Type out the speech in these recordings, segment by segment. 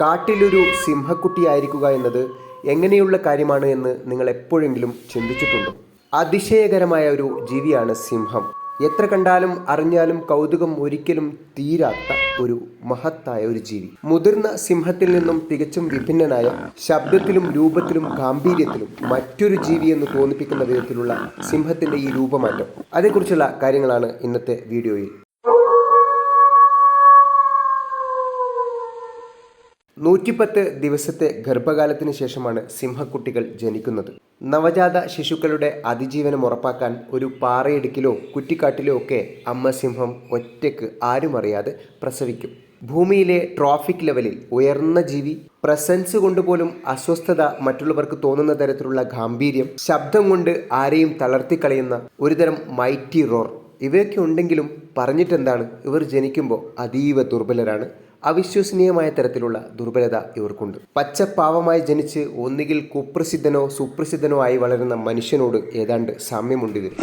കാട്ടിലൊരു സിംഹക്കുട്ടിയായിരിക്കുക എന്നത് എങ്ങനെയുള്ള കാര്യമാണ് എന്ന് നിങ്ങൾ എപ്പോഴെങ്കിലും ചിന്തിച്ചിട്ടുണ്ടോ? അതിശയകരമായ ഒരു ജീവിയാണ് സിംഹം. എത്ര കണ്ടാലും അറിഞ്ഞാലും കൗതുകം ഒരിക്കലും തീരാത്ത ഒരു മഹത്തായ ഒരു ജീവി. മുതിർന്ന സിംഹത്തിൽ നിന്നും തികച്ചും വിഭിന്നനായ ശബ്ദത്തിലും രൂപത്തിലും ഗാംഭീര്യത്തിലും മറ്റൊരു ജീവി എന്ന് തോന്നിപ്പിക്കുന്ന വിധത്തിലുള്ള സിംഹത്തിന്റെ ഈ രൂപമാറ്റം. അതേക്കുറിച്ചുള്ള കാര്യങ്ങളാണ് ഇന്നത്തെ വീഡിയോയിൽ. നൂറ്റിപ്പത്ത് ദിവസത്തെ ഗർഭകാലത്തിന് ശേഷമാണ് സിംഹക്കുട്ടികൾ ജനിക്കുന്നത്. നവജാത ശിശുക്കളുടെ അതിജീവനം ഉറപ്പാക്കാൻ ഒരു പാറയിടുക്കിലോ കുറ്റിക്കാട്ടിലോ ഒക്കെ അമ്മ സിംഹം ഒറ്റയ്ക്ക് ആരും അറിയാതെ പ്രസവിക്കും. ഭൂമിയിലെ ട്രോഫിക് ലെവലിൽ ഉയർന്ന ജീവി പ്രസൻസ് കൊണ്ടുപോലും അസ്വസ്ഥത മറ്റുള്ളവർക്ക് തോന്നുന്ന തരത്തിലുള്ള ഗാംഭീര്യം ശബ്ദം കൊണ്ട് ആരെയും തളർത്തിക്കളയുന്ന ഒരുതരം മൈറ്റി റോർ. ഇവയൊക്കെ ഉണ്ടെങ്കിലും പറഞ്ഞിട്ടെന്താണ്? ഇവർ ജനിക്കുമ്പോൾ അതീവ ദുർബലരാണ്. അവിശ്വസനീയമായ തരത്തിലുള്ള ദുർബലത ഇവർക്കുണ്ട്. പച്ചപ്പാവമായി ജനിച്ച് ഒന്നുകിൽ കുപ്രസിദ്ധനോ സുപ്രസിദ്ധനോ ആയി വളരുന്ന മനുഷ്യനോട് ഏതാണ്ട് സാമ്യമുണ്ട് ഇതിൽ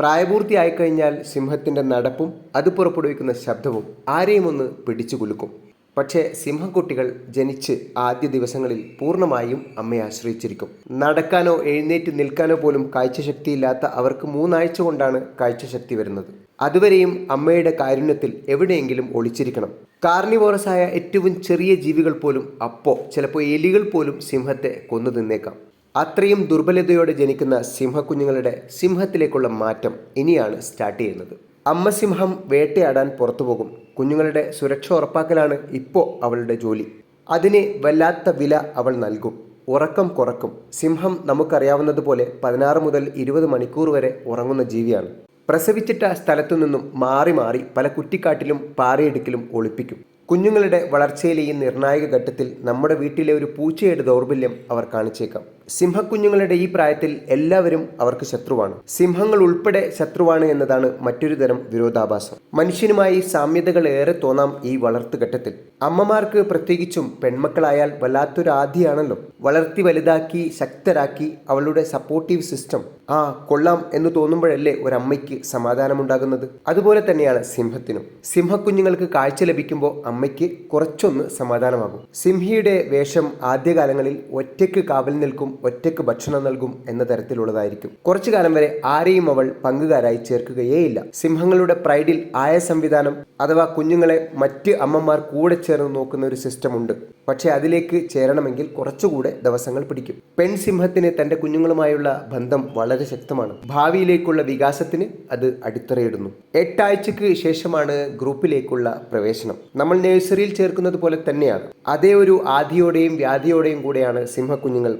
പ്രായപൂർത്തി കഴിഞ്ഞാൽ സിംഹത്തിന്റെ നടപ്പും അത് പുറപ്പെടുവിക്കുന്ന ശബ്ദവും ആരെയും ഒന്ന് പിടിച്ചു കുലുക്കും. പക്ഷേ സിംഹക്കുട്ടികൾ ജനിച്ച് ആദ്യ ദിവസങ്ങളിൽ പൂർണമായും അമ്മയെ ആശ്രയിച്ചിരിക്കും. നടക്കാനോ എഴുന്നേറ്റ് നിൽക്കാനോ പോലും കാഴ്ചശക്തിയില്ലാത്ത അവർക്ക് മൂന്നാഴ്ച കൊണ്ടാണ് കാഴ്ചശക്തി വരുന്നത്. അതുവരെയും അമ്മയുടെ കാരുണ്യത്തിൽ എവിടെയെങ്കിലും ഒളിച്ചിരിക്കണം. കാർണിവോറസായ ഏറ്റവും ചെറിയ ജീവികൾ പോലും അപ്പോ ചിലപ്പോൾ എലികൾ പോലും സിംഹത്തെ കൊന്നു തിന്നേക്കാം. അത്രയും ദുർബലതയോടെ ജനിക്കുന്ന സിംഹക്കുഞ്ഞുങ്ങളുടെ സിംഹത്തിലേക്കുള്ള മാറ്റം ഇനിയാണ് സ്റ്റാർട്ട് ചെയ്യുന്നത്. അമ്മ സിംഹം വേട്ടയാടാൻ പുറത്തു പോകും. കുഞ്ഞുങ്ങളുടെ സുരക്ഷ ഉറപ്പാക്കലാണ് ഇപ്പോൾ അവളുടെ ജോലി. അതിന് വല്ലാത്ത വില അവൾ നൽകും. ഉറക്കം കുറക്കും. സിംഹം നമുക്കറിയാവുന്നതുപോലെ പതിനാറ് മുതൽ ഇരുപത് മണിക്കൂർ വരെ ഉറങ്ങുന്ന ജീവിയാണ്. പ്രസവിച്ചിട്ട സ്ഥലത്തു നിന്നും മാറി മാറി പല കുറ്റിക്കാട്ടിലും പാറയിടുക്കിലും ഒളിപ്പിക്കും. കുഞ്ഞുങ്ങളുടെ വളർച്ചയിലെ ഈ നിർണായക ഘട്ടത്തിൽ നമ്മുടെ വീട്ടിലെ ഒരു പൂച്ചയുടെ ദൗർബല്യം അവർ കാണിച്ചേക്കാം. സിംഹക്കുഞ്ഞുങ്ങളുടെ ഈ പ്രായത്തിൽ എല്ലാവരും അവർക്ക് ശത്രുവാണ്. സിംഹങ്ങൾ ഉൾപ്പെടെ ശത്രുവാണ് എന്നതാണ് മറ്റൊരു തരം വിരോധാഭാസം. മനുഷ്യനുമായി സാമ്യതകൾ ഏറെ തോന്നാം ഈ വളർത്തുഘട്ടത്തിൽ അമ്മമാർക്ക് പ്രത്യേകിച്ചും പെൺമക്കളായാൽ വല്ലാത്തൊരു ആധിയാണല്ലോ. വളർത്തി വലുതാക്കി ശക്തരാക്കി അവളുടെ സപ്പോർട്ടീവ് സിസ്റ്റം ആ കൊള്ളാം എന്ന് തോന്നുമ്പോഴല്ലേ ഒരമ്മയ്ക്ക് സമാധാനമുണ്ടാകുന്നത്? അതുപോലെ തന്നെയാണ് സിംഹത്തിനും. സിംഹക്കുഞ്ഞുങ്ങൾക്ക് കാഴ്ച ലഭിക്കുമ്പോൾ അമ്മയ്ക്ക് കുറച്ചൊന്ന് സമാധാനമാകും. സിംഹിയുടെ വേഷം ആദ്യകാലങ്ങളിൽ ഒറ്റയ്ക്ക് കാവൽ നിൽക്കും ഒറ്റയ്ക്ക് ഭക്ഷണം നൽകും എന്ന തരത്തിലുള്ളതായിരിക്കും. കുറച്ചു കാലം വരെ ആരെയും അവൾ പങ്കുകാരായി ചേർക്കുകയേയില്ല. സിംഹങ്ങളുടെ പ്രൈഡിൽ ആയ സംവിധാനം അഥവാ കുഞ്ഞുങ്ങളെ മറ്റ് അമ്മമാർ കൂടെ ചേർന്ന് നോക്കുന്ന ഒരു സിസ്റ്റം ഉണ്ട്. പക്ഷേ അതിലേക്ക് ചേരണമെങ്കിൽ കുറച്ചുകൂടെ ദിവസങ്ങൾ പിടിക്കും. പെൺസിംഹത്തിന് തന്റെ കുഞ്ഞുങ്ങളുമായുള്ള ബന്ധം വളരെ ശക്തമാണ്. ഭാവിയിലേക്കുള്ള വികാസത്തിന് അത് അടിത്തറയിടുന്നു. എട്ടാഴ്ചക്ക് ശേഷമാണ് ഗ്രൂപ്പിലേക്കുള്ള പ്രവേശനം. നമ്മൾ നഴ്സറിയിൽ ചേർക്കുന്നത് പോലെ തന്നെയാണ്. അതേ ഒരു ആധിയോടെയും വ്യാധിയോടെയും കൂടെയാണ് സിംഹക്കുഞ്ഞുങ്ങൾ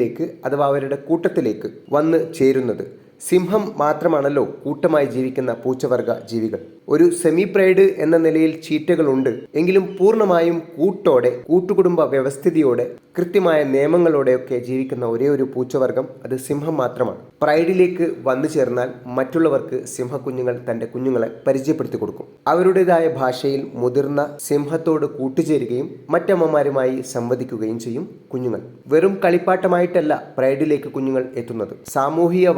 പ്രൈഡിലേക്ക് അഥവാ അവരുടെ കൂട്ടത്തിലേക്ക് വന്ന് ചേരുന്നത്. സിംഹം മാത്രമാണല്ലോ കൂട്ടമായി ജീവിക്കുന്ന പൂച്ചവർഗ ജീവികൾ. ഒരു സെമി പ്രൈഡ് എന്ന നിലയിൽ ചീറ്റകളുണ്ട്. എങ്കിലും പൂർണമായും കൂട്ടോടെ കൂട്ടുകുടുംബ വ്യവസ്ഥിതിയോടെ കൃത്യമായ നിയമങ്ങളോടെയൊക്കെ ജീവിക്കുന്ന ഒരേ ഒരു പൂച്ചവർഗം അത് സിംഹം മാത്രമാണ്. പ്രൈഡിലേക്ക് വന്നു ചേർന്നാൽ മറ്റുള്ളവർക്ക് സിംഹക്കുഞ്ഞുങ്ങൾ തന്റെ കുഞ്ഞുങ്ങളെ പരിചയപ്പെടുത്തി കൊടുക്കും. അവരുടേതായ ഭാഷയിൽ മുതിർന്ന സിംഹത്തോട് കൂട്ടുചേരുകയും മറ്റമ്മമാരുമായി സംവദിക്കുകയും ചെയ്യും കുഞ്ഞുങ്ങൾ. വെറും കളിപ്പാട്ടമായിട്ടല്ല പ്രൈഡിലേക്ക് കുഞ്ഞുങ്ങൾ എത്തുന്നത്. സാമൂഹിക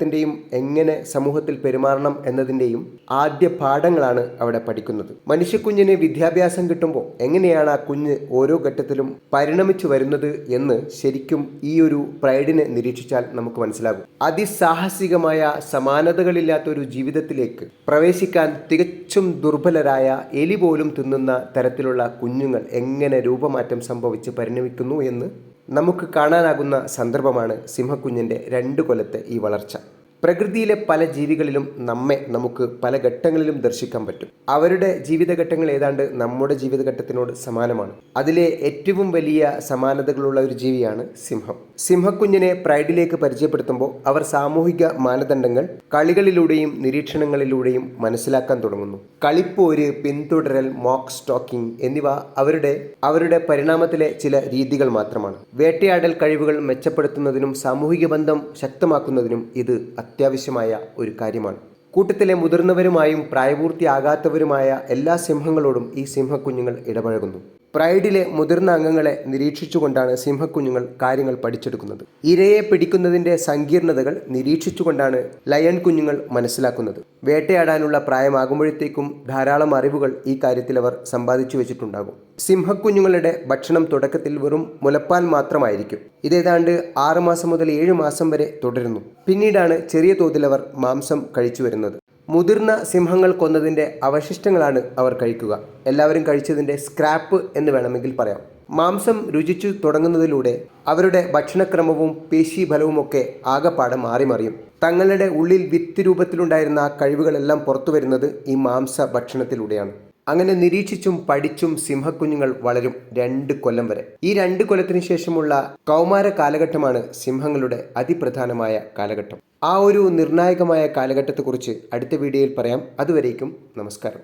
വൽക്കരണത്തിന്റെയും എങ്ങനെ സമൂഹത്തിൽ പെരുമാറണം എന്നതിന്റെയും ആദ്യ പാഠങ്ങളാണ് അവിടെ പഠിക്കുന്നത്. മനുഷ്യക്കുഞ്ഞിന് വിദ്യാഭ്യാസം കിട്ടുമ്പോൾ എങ്ങനെയാണ് ആ കുഞ്ഞ് ഓരോ ഘട്ടത്തിലും പരിണമിച്ചു വരുന്നത് എന്ന് ശരിക്കും ഈ ഒരു പ്രൈഡിനെ നിരീക്ഷിച്ചാൽ നമുക്ക് മനസ്സിലാകും. അതിസാഹസികമായ സമാനതകളില്ലാത്ത ഒരു ജീവിതത്തിലേക്ക് പ്രവേശിക്കാൻ തികച്ചും ദുർബലരായ എലി പോലും തിന്നുന്ന തരത്തിലുള്ള കുഞ്ഞുങ്ങൾ എങ്ങനെ രൂപമാറ്റം സംഭവിച്ച് പരിണമിക്കുന്നു എന്ന് നമുക്ക് കാണാനാകുന്ന സന്ദർഭമാണ് സിംഹക്കുഞ്ഞിന്റെ രണ്ട് കൊലത്തെ ഈ വളർച്ച. പ്രകൃതിയിലെ പല ജീവികളിലും നമ്മെ നമുക്ക് പല ഘട്ടങ്ങളിലും ദർശിക്കാൻ പറ്റും. അവരുടെ ജീവിതഘട്ടങ്ങൾ ഏതാണ്ട് നമ്മുടെ ജീവിതഘട്ടത്തിനോട് സമാനമാണ്. അതിലെ ഏറ്റവും വലിയ സമാനതകളുള്ള ഒരു ജീവിയാണ് സിംഹം. സിംഹക്കുഞ്ഞിനെ പ്രൈഡിലേക്ക് പരിചയപ്പെടുത്തുമ്പോൾ അവർ സാമൂഹിക മാനദണ്ഡങ്ങൾ കളികളിലൂടെയും നിരീക്ഷണങ്ങളിലൂടെയും മനസ്സിലാക്കാൻ തുടങ്ങുന്നു. കളിപ്പോര് പിന്തുടരൽ മോക്ക് സ്റ്റോക്കിംഗ് എന്നിവ അവരുടെ അവരുടെ പരിണാമത്തിലെ ചില രീതികൾ മാത്രമാണ്. വേട്ടയാടൽ കഴിവുകൾ മെച്ചപ്പെടുത്തുന്നതിനും സാമൂഹിക ബന്ധം ശക്തമാക്കുന്നതിനും ഇത് അത്യാവശ്യമായ ഒരു കാര്യമാണ്. കൂട്ടത്തിലെ മുതിർന്നവരുമായും പ്രായപൂർത്തിയാകാത്തവരുമായ എല്ലാ സിംഹങ്ങളോടും ഈ സിംഹക്കുഞ്ഞുങ്ങൾ ഇടപഴകുന്നു. പ്രൈഡിലെ മുതിർന്ന അംഗങ്ങളെ നിരീക്ഷിച്ചുകൊണ്ടാണ് സിംഹക്കുഞ്ഞുങ്ങൾ കാര്യങ്ങൾ പഠിച്ചെടുക്കുന്നത്. ഇരയെ പിടിക്കുന്നതിന്റെ സങ്കീർണതകൾ നിരീക്ഷിച്ചുകൊണ്ടാണ് ലയൺ കുഞ്ഞുങ്ങൾ മനസ്സിലാക്കുന്നത്. വേട്ടയാടാനുള്ള പ്രായമാകുമ്പോഴത്തേക്കും ധാരാളം അറിവുകൾ ഈ കാര്യത്തിൽ അവർ സമ്പാദിച്ചു വെച്ചിട്ടുണ്ടാകും. സിംഹക്കുഞ്ഞുങ്ങളുടെ ഭക്ഷണം തുടക്കത്തിൽ വെറും മുലപ്പാൽ മാത്രമായിരിക്കും. ഇതേതാണ്ട് ആറ് മാസം മുതൽ ഏഴ് മാസം വരെ തുടരുന്നു. പിന്നീടാണ് ചെറിയ തോതിൽ അവർ മാംസം കഴിച്ചു വരുന്നത്. മുതിർന്ന സിംഹങ്ങൾ കൊന്നതിന്റെ അവശിഷ്ടങ്ങളാണ് അവർ കഴിക്കുക. എല്ലാവരും കഴിച്ചതിന്റെ സ്ക്രാപ്പ് എന്ന് വേണമെങ്കിൽ പറയാം. മാംസം രുചിച്ചു തുടങ്ങുന്നതിലൂടെ അവരുടെ ഭക്ഷണക്രമവും പേശീഫലവുമൊക്കെ ആകപ്പാടെ മാറി മറിയും തങ്ങളുടെ ഉള്ളിൽ വിത്ത് രൂപത്തിലുണ്ടായിരുന്ന ആ കഴിവുകളെല്ലാം പുറത്തു വരുന്നത് ഈ മാംസ ഭക്ഷണത്തിലൂടെയാണ്. അങ്ങനെ നിരീക്ഷിച്ചും പഠിച്ചും സിംഹക്കുഞ്ഞുങ്ങൾ വളരും രണ്ട് കൊല്ലം വരെ. ഈ രണ്ട് കൊല്ലത്തിന് ശേഷമുള്ള കൗമാര കാലഘട്ടമാണ് സിംഹങ്ങളുടെ അതിപ്രധാനമായ കാലഘട്ടം. ആ ഒരു നിർണായകമായ കാലഘട്ടത്തെക്കുറിച്ച് അടുത്ത വീഡിയോയിൽ പറയാം. അതുവരേക്കും നമസ്കാരം.